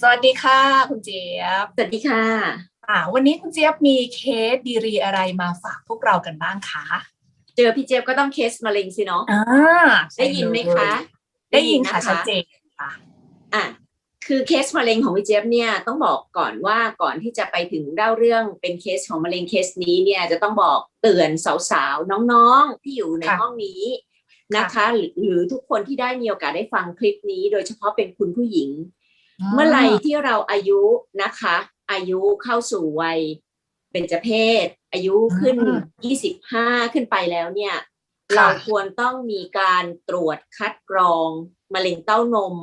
สวัสดีค่ะ คุณเจี๊ยบ สวัสดีค่ะอ่าวันนี้คุณเจี๊ยบมีเคสดีรีอะไรมาฝากพวกเรากันบ้างคะเจอพี่เจี๊ยบก็ต้องเคสมะเร็งสิเนาะอ่าได้ยินไหมคะ ได้ยินค่ะได้ชัดยิเจนนค่ะอะคือเคสมะเร็งของพี่เจี๊ยบเนี่ยต้องบอกก่อนว่าก่อนที่จะไปถึงเล่าเรื่องเป็นเคสของมะเร็งเคสนี้เนี่ยจะต้องบอกเตือนสาวๆน้องๆที่อยู่ในห้องนี้นะคะ หรือหรือทุกคนที่ได้มีโอกาสได้ฟังคลิปนี้ โดยเฉพาะเป็นคุณผู้หญิง เมื่อไหร่ที่เราอายุนะคะ อายุเข้าสู่วัยเป็นจเพศ อายุขึ้น25ขึ้นไปแล้วเนี่ย เราควรต้องมีการตรวจคัดกรอง มะเร็งเต้านม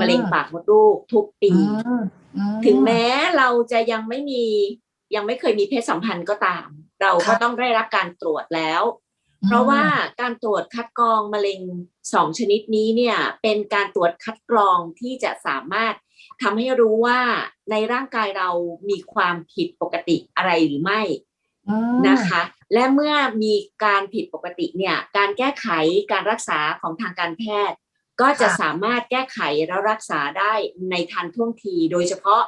มะเร็งปากมดลูกทุกปีอืมอืมถึงแม้เราจะยังไม่มียังไม่เคยมีเพศสัมพันธ์ก็ตาม เราก็ค่ะต้องได้รับการตรวจแล้ว เพราะว่าการตรวจคัดกรองมะเร็งสองชนิดนี้เนี่ยเป็นการตรวจคัดกรองที่จะสามารถทำให้รู้ว่าในร่างกายเรามีความผิดปกติอะไรหรือไม่อืมนะคะ และเมื่อมีการผิดปกติเนี่ยการแก้ไขการรักษาของทางการแพทย์ ก็จะสามารถแก้ไขแล้วรักษาได้ในทันท่วงที โดยเฉพาะ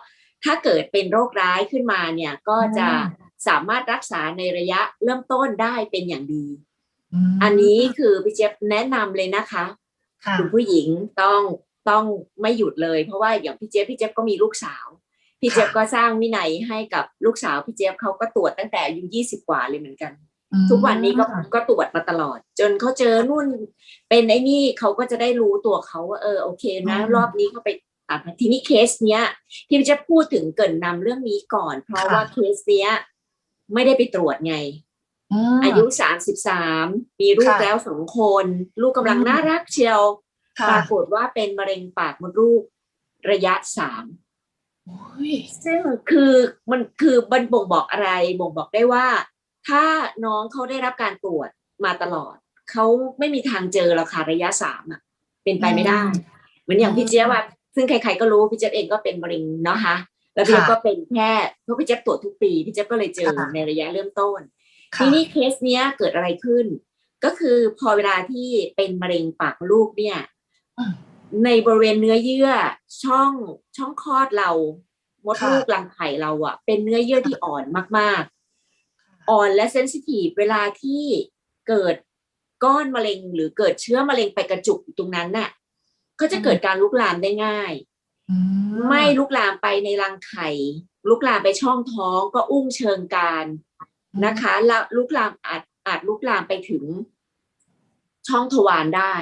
ถ้าเกิดเป็นโรคร้ายขึ้นมาเนี่ยก็จะสามารถรักษาในระยะเริ่มต้นได้เป็นอย่างดีม อันนี้คือพี่เจี๊ยบแนะนำเลยนะคะค่ะคุณผู้หญิงต้องต้องไม่หยุดเลย เพราะว่าอย่างพี่เจี๊ยบพี่เจี๊ยบก็มีลูกสาว พี่เจี๊ยบก็สร้างวินัยให้กับลูกสาวพี่เจี๊ยบเขาก็ตรวจตั้งแต่อายุยี่สิบกว่าเลยเหมือนกันอืมทุกวันนี้ก็ก็ตรวจมาตลอด จนเขาเจอนู่นเป็นไอ้นี่เขาก็จะได้รู้ตัวเขาว่าเออโอเคนะ รอบนี้เขาไปตัดมาทีนี้เคสเนี้ย ที่พี่จะพูดถึงเกรินนำเรื่องนี้ก่อน เพราะว่าเคสเนี้ย ไม่ได้ไปตรวจไงม อายุสามสิบสามมีลูกค่ะแล้วสองคน ลูกกำลังอืมน่ารักเชียวค่ะปรากฏว่าเป็นมะเร็งปากมดลูกระยะสามโอ้ยซึ่งคือมันคือมันบ่งบอกอะไรบ่งบอกได้ว่า ถ้าน้องเขาได้รับการตรวจมาตลอด เขาไม่มีทางเจอหรอกค่ะระยะสามอะ เป็นไปไม่ได้เหมือนอย่างพี่เจี๊ยบว่าซึ่งใครๆก็รู้พี่เจี๊ยบเองก็เป็นมะเร็งเนาะคะแล้วพี่เจี๊ยบก็เป็นแพทย์เพราะพี่เจี๊ยบตรวจทุกปีพี่เจี๊ยบก็เลยเจอในระยะเริ่มต้น ทีค่ะนี้เคสเนี้ยเกิดอะไรขึ้น ก็คือพอเวลาที่เป็นมะเร็งปากมดลูกเนี่ยอืมในบริเวณเนื้อเยื่อช่องช่องคลอดเรามดค่ะลูกรังไข่เราอะเป็นเนื้อเยื่อที่อ่อนมากๆ อ่อนและเซนซิทีฟเวลาที่เกิดก้อนมะเร็งหรือเกิดเชื้อมะเร็งไปกระจุกอยู่ตรงนั้นน่ะก็จะเกิดการลุกลามได้ง่ายอืไม่ลุกลามไปในรังไข่ลุกลามไปช่องท้องก็อุ้งเชิงการ นะคะแล้วลุกลามอาจอาจลุกลามไปถึงช่องทวารได้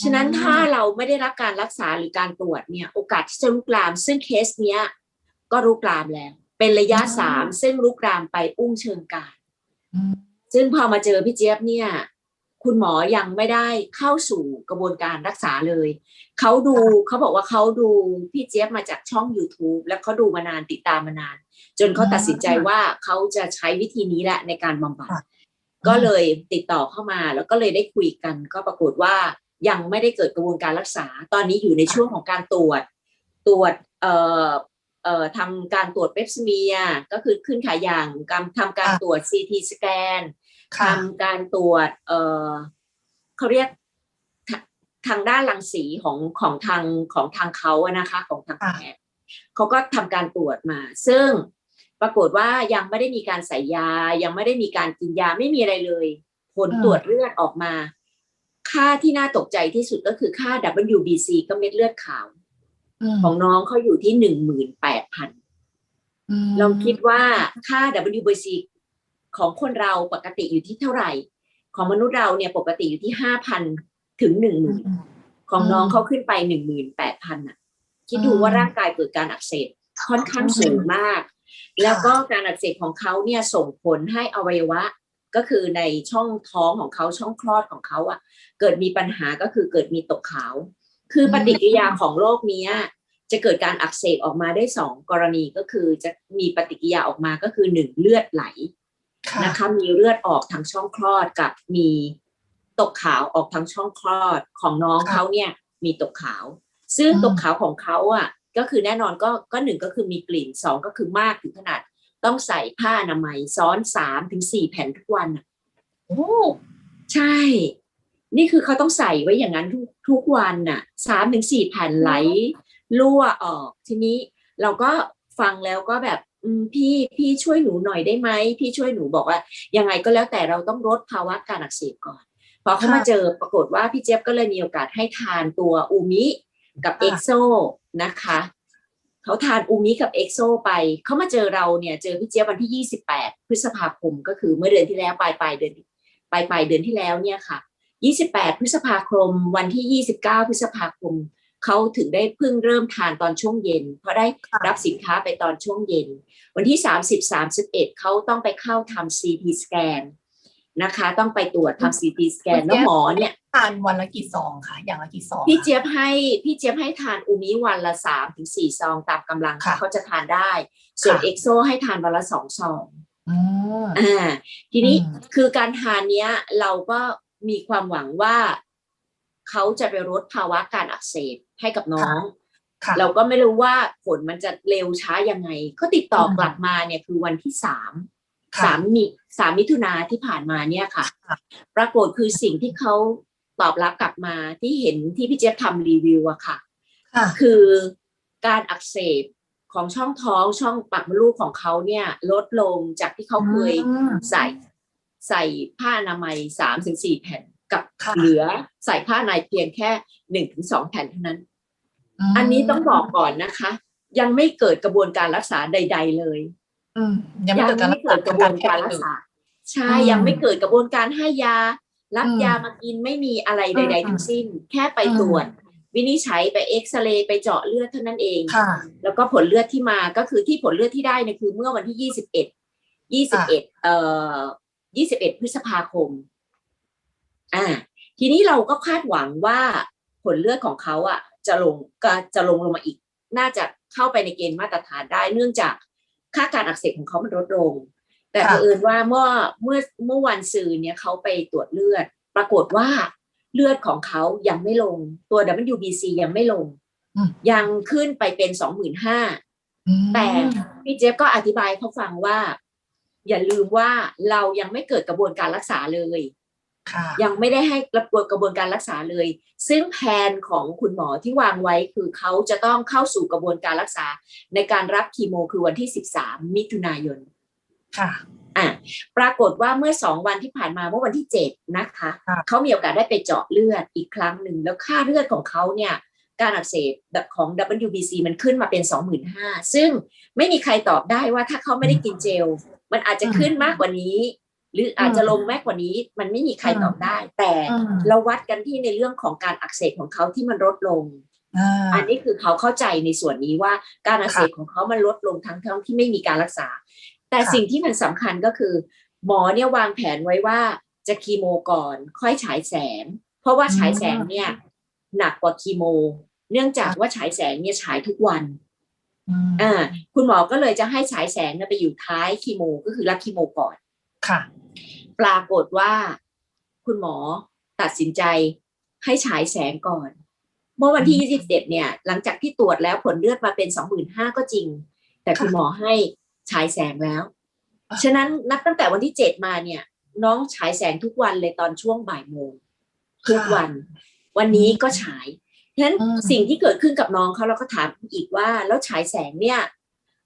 ฉะนั้นอืมถ้าเราไม่ได้รับการรักษาหรือการตรวจเนี่ย โอกาสที่จะลุกลาม ซึ่งเคสเนี้ย ก็ลุกลามแล้ว เป็นระยะสามซึ่งลุกลามไปอุ้งเชิงการอืมซึ่งพอมาเจอพี่เจี๊ยบเนี่ย คุณหมอยังไม่ได้เข้าสู่กระบวนการรักษาเลย เขาดูเขาบอกว่าเขาดูพี่เจี๊ยบมาจากช่อง YouTube แล้วเขาดูมานานติดตามมานาน จนเขาตัดสินใจว่าเขาจะใช้วิธีนี้แหละในการบำบัดค่ะก็เลยติดต่อเข้ามาแล้วก็เลยได้คุยกัน ก็ปรากฏว่ายังไม่ได้เกิดกระบวนการรักษา ตอนนี้อยู่ในช่วงของการตรวจ ตรวจเอ่อเอ่อทำการตรวจเปปซิเมียก็คือขึ้นขายอย่างการทำการค่ะตรวจ CT สแกนค่ะ ทำการตรวจเอ่อเขาเรียกทาทางด้านรังสีของของทางของทางเขาอะนะคะ ของทางแพทย์เขาก็ทำการตรวจมา ซึ่งปรากฏว่ายังไม่ได้มีการใส่ยา ยังไม่ได้มีการกินยาไม่มีอะไรเลย ผลอืมตรวจเลือดออกมา ค่าที่น่าตกใจที่สุดก็คือค่า WBC ก็เม็ดเลือดขาวมของน้องเขาอยู่ที่หนึ่งหมื่นแปดพันมลองคิดว่าค่า WBC ของคนเราปกติอยู่ที่เท่าไหร่ ของมนุษย์เราเนี่ยปกติอยู่ที่ห้าพันถึงหนึ่งหมื่นของน้องเขาขึ้นไปหนึ่งหมื่นแปดพันอะคิดดูว่าร่างกายเกิดการอักเสบค่อนข้างสูงมาก แล้วก็การอักเสบของเขาเนี่ยส่งผลให้อวัยวะก็คือในช่องท้องของเขาช่องคลอดของเขาอะ เกิดมีปัญหาก็คือเกิดมีตกขาว คือปฏิกิริยาของโรคเนี้ยจะเกิดการอักเสบออกมาได้สองกรณีก็คือจะมีปฏิกิริยาออกมาก็คือหนึ่งเลือดไหล นะคะมีเลือดออกทางช่องคลอดกับมีตกขาวออกทางช่องคลอดของน้องค่ะเขาเนี่ยมีตกขาว ซึ่งอืมตกขาวของเขาอะก็คือแน่นอนก็ก็หนึ่งก็คือมีกลิ่นสองก็คือมากถึงขนาดต้องใส่ผ้าอนามัยซ้อนสามถึงสี่แผ่นทุกวันอะโอ้ใช่ นี่คือเขาต้องใส่ไว้อย่างนั้นทุกทุกวันน่ะสามถึงสี่แผ่นไหลรั่วออกทีนี้เราก็ฟังแล้วก็แบบอืม พี่พี่ช่วยหนูหน่อยได้ไหมพี่ช่วยหนูบอกว่า ยังไงก็แล้วแต่เราต้องลดภาวะการอักเสบก่อนพอเขามาค่ะเจอปรากฏว่าพี่เจี๊ยบก็เลยมีโอกาสให้ทานตัวอูมิกับเอ็กโซนะคะเขาทานอูมิกับเอ็กโซไป เขามาเจอเราเนี่ย เจอพี่เจี๊ยบวันที่ 28 พฤษภาคมก็คือเมื่อเดือนที่แล้วปลายปลายเดือนปลายปลายเดือนที่แล้วเนี่ยค่ะ 28 พฤษภาคม วันที่ 29 พฤษภาคม เขาถึงได้เพิ่งเริ่มทานตอนช่วงเย็น เพราะได้ค่ะรับสินค้าไปตอนช่วงเย็น วันที่ 30 31เขาต้องไปเข้าทำ CT สแกนนะคะ ต้องไปตรวจทำ CT สแกนแล้วหมอเนี่ยทานวันละกี่ซองคะอย่างละกี่ซองพี่คะเจี๊ยบให้พี่เจี๊ยบให้ทานอูมิวันละสามถึงสี่ซองตามกำลังค่ะที่เขาจะทานได้ ส่วนค่ะเอ็กโซให้ทานวันละสองซองอืมอ่าทีนี้อืมคือการทานเนี้ยเราก็มีความหวังว่า เขาจะไปลดภาวะการอักเสบให้กับน้องค่ะเราก็ไม่รู้ว่าผลมันจะเร็วช้ายังไงก็ติดต่ออมกลับมาเนี่ยคือวันที่สามค่ะสามมิสามมิถุนาที่ผ่านมาเนี่ยค่ะค่ะ ปรากฏคือสิ่งที่เขาตอบรับกลับมาที่เห็นที่พี่เจี๊ยบทำรีวิวอะค่ะค่ะ คือการอักเสบของช่องท้องช่องปากมดลูกของเขาเนี่ย ลดลงจากที่เขาเคยอืมใส่ใส่ผ้าอนามัยสามถึงสี่แผ่น กับค่ะเหลือใส่ผ้าในเพียงแค่หนึ่งถึงสองแผ่นเท่านั้นมอันนี้ต้องบอกก่อนนะคะ ยังไม่เกิดกระบวนการรักษาใด ๆ เลยอืมยังไม่เกิดการรักษากระบวนการรักษาใช่อืมยังไม่เกิดกระบวนการให้ยา รับอืมยามากินไม่มีอะไรใดอืมๆทั้งสิ้น แค่ไปอืมตรวจวินิจฉัยไปเอ็กซเรย์ไปเจาะเลือดเท่านั้นเองค่ะแล้วก็ผลเลือดที่มาก็คือที่ผลเลือดที่ได้เนี่ยคือเมื่อวันที่ยี่สิบเอ็ดยี่สิบเอ็ดเอ่อยี่สิบเอ็ดพฤษภาคม อ่าทีนี้เราก็คาดหวังว่าผลเลือดของเขาอะจะลงก็จะลงลงมาอีก น่าจะเข้าไปในเกณฑ์มาตรฐานได้ เนื่องจากค่าการอักเสบของเขามันลดลง แต่ค่ะเผอิญว่าเมื่อเมื่อเมื่อวันซืนเนี่ยเขาไปตรวจเลือด ปรากฏว่าเลือดของเขายังไม่ลง ตัว WBC ยังไม่ลงอืมยังขึ้นไปเป็นสองหมื่นห้าอืมแต่พี่เจฟก็อธิบายเขาฟังว่า อย่าลืมว่าเรายังไม่เกิดกระบวนการรักษาเลยค่ะ ยังไม่ได้ให้กระบวนกระบวนการรักษาเลย ซึ่งแผนของคุณหมอที่วางไว้คือเขาจะต้องเข้าสู่กระบวนการรักษา ในการรับคีโมคือวันที่ 13 มิถุนายน ค่ะ อะ ปรากฏว่าเมื่อสองวันที่ผ่านมาเมื่อวันที่เจ็ดนะคะค่ะเขามีโอกาสได้ไปเจาะเลือดอีกครั้งหนึ่ง แล้วค่าเลือดของเขาเนี่ย การอักเสบแบบของ WBC มันขึ้นมาเป็น 25,000 ซึ่งไม่มีใครตอบได้ว่าถ้าเขาไม่ได้กินเจล มันอาจจะขึ้นมากกว่านี้ หรืออาจจะลงมากกว่านี้ มันไม่มีใครตอบได้ แต่อืมเราวัดกันที่ในเรื่องของการอักเสบของเขาที่มันลดลงอ่าอันนี้คือเขาเข้าใจในส่วนนี้ว่าการอักเสบของเขามันลดลงทั้งทั้งที่ไม่มีการรักษา แต่ค่ะสิ่งที่มันสำคัญก็คือ หมอเนี่ยวางแผนไว้ว่าจะคีโมก่อนค่อยฉายแสง เพราะว่าฉายแสงเนี่ย หนักกว่าคีโม เนื่องจากว่าฉายแสงเนี่ยฉายทุกวันอืมอ่าคุณหมอก็เลยจะให้ฉายแสงเนี่ยไปอยู่ท้ายคีโม ก็คือรับคีโมก่อน ค่ะ ปรากฏว่าคุณหมอตัดสินใจให้ฉายแสงก่อน เมื่อวันที่ 27 เนี่ย หลังจากที่ตรวจแล้วผลเลือดมาเป็น 25,000 ก็จริง แต่คุณหมอให้ฉายแสงแล้วอะฉะนั้นนับตั้งแต่วันที่ 7 มาเนี่ย น้องฉายแสงทุกวันเลยตอนช่วงบ่ายโมงทุกวัน วันนี้ก็ฉายฉะนั้นอืมสิ่งที่เกิดขึ้นกับน้องเขาเราก็ถามอีกว่า แล้วฉายแสงเนี่ย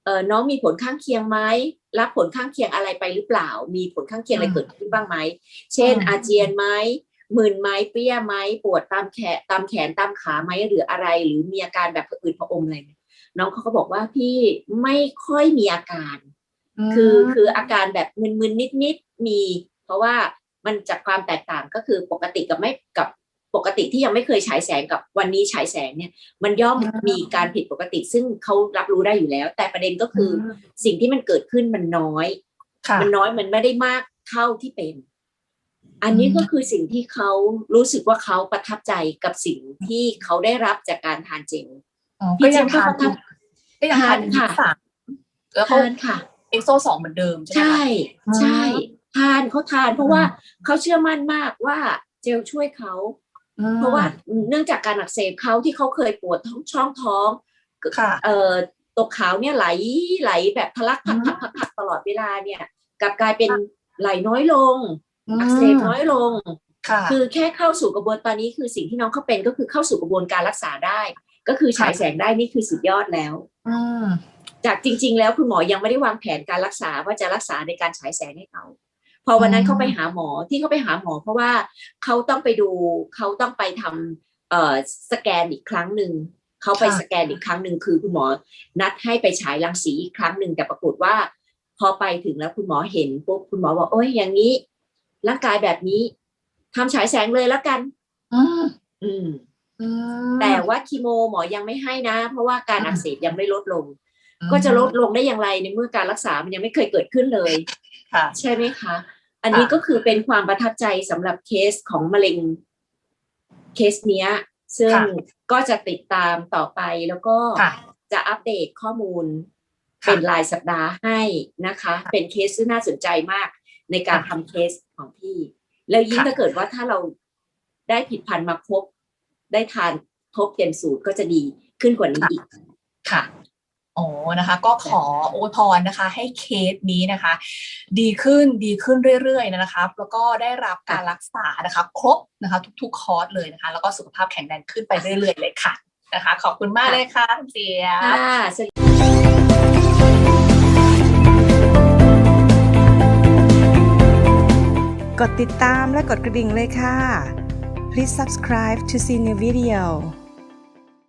เออน้องมีผลข้างเคียงไหมรับผลข้างเคียงอะไรไปหรือเปล่า มีผลข้างเคียงอะไรเกิดขึ้นบ้างไหมเช่นอืมอาเจียนไหมมึนไหมเปรี้ยไหมปวดตามแขนตามแขนตามขาไหมหรืออะไร หรือมีอาการแบบผะอืดผะอมอะไรเนี่ยน้องเขาก็บอกว่าพี่ไม่ค่อยมีอาการ คือคืออาการแบบมึนๆนิดๆมี เพราะว่ามันจากความแตกต่างก็คือปกติกับไม่กับ ปกติที่ยังไม่เคยฉายแสงกับวันนี้ฉายแสงเนี่ย มันย่อมอืมมีการผิดปกติซึ่งเขารับรู้ได้อยู่แล้ว แต่ประเด็นก็คืออมสิ่งที่มันเกิดขึ้นมันน้อยค่ะมันน้อยมันไม่ได้มากเท่าที่เป็น อันนี้อืมก็คือสิ่งที่เขารู้สึกว่าเขาประทับใจกับสิ่งที่เขาได้รับจากการทานเจลอ๋อพี่ก็ยังเจี๊ยบทานก็ประทับก็ยังทานทานค่ะสามแล้วเขาทานค่ะเอ็กโซสองเหมือนเดิมใช่ไหมใช่คะใช่ทานเขาทานเพราะว่าอืมเขาเชื่อมั่นมากว่าเจลช่วยเขาอืม เพราะว่าเนื่องจากการอักเสบเขาที่เขาเคยปวดท้องช่องท้องค่ะเอ่อตกขาวเนี่ยไหลไหลแบบทะลักพักอืพัมกพักพักตลอดเวลาเนี่ยกลับกลายเป็นไหลน้อยลงมอักเสบน้อยลงค่ะคือแค่เข้าสู่กระบวนตอนนี้คือสิ่งที่น้องเขาเป็นก็คือเข้าสู่กระบวนการรักษาได้ ก็คือฉายแสงได้นี่คือสุดยอดแล้วอืมจากจริง ๆ แล้วคุณหมอยังไม่ได้วางแผนการรักษาว่าจะรักษาในการฉายแสงให้เขา พอวันนั้นอืมเขาไปหาหมอที่เขาไปหาหมอ เพราะว่าเขาต้องไปดูเขาต้องไปทำเอ่อสแกนอีกครั้งหนึ่งเขาไปสแกนอีกครั้งหนึ่งคือคุณหมอนัดให้ไปฉายรังสีอีกครั้งหนึ่งแต่ปรากฏว่า พอไปถึงแล้วคุณหมอเห็นปุ๊บคุณหมอบอกโอ้ยอย่างนี้ร่างกายแบบนี้ทำฉายแสงเลยแล้วกันอืมอืมอืมแต่ว่าคีโมหมอยังไม่ให้นะ เพราะว่าการอืมอักเสบยังไม่ลดลง ก็จะลดลงได้อย่างไรในเมื่อการรักษามันยังไม่เคยเกิดขึ้นเลยค่ะใช่ไหมคะ อันนี้ค่ะก็คือเป็นความประทับใจสำหรับเคสของมะเร็งเคสเนี้ย ซึ่งค่ะก็จะติดตามต่อไปแล้วก็ค่ะจะอัปเดตข้อมูลค่ะเป็นรายสัปดาห์ให้นะคะ เป็นเคสที่น่าสนใจมากในการค่ะทำเคสของพี่ แล้วยิ่งค่ะถ้าเกิดว่าถ้าเราได้ผิดพันธุ์มาครบ ได้ทานครบเต็มสูตรก็จะดีขึ้นกว่านี้อีก ค่ะ โอ้นะคะ ก็ขอโอวยพรนะคะ ให้เคสนี้นะคะ ดีขึ้นดีขึ้นเรื่อยๆนะคะแล้วก็ได้รับการรักษานะคะ ครบนะคะทุกๆ คอร์สเลยนะคะ แล้วก็สุขภาพแข็งแรงขึ้นไปเรื่อยๆเลยค่ะนะคะ ขอบคุณมากเลยค่ะคุณเจียบค่ะสกดติดตามและกดกระดิ่งเลยค่ะ Please subscribe to see new video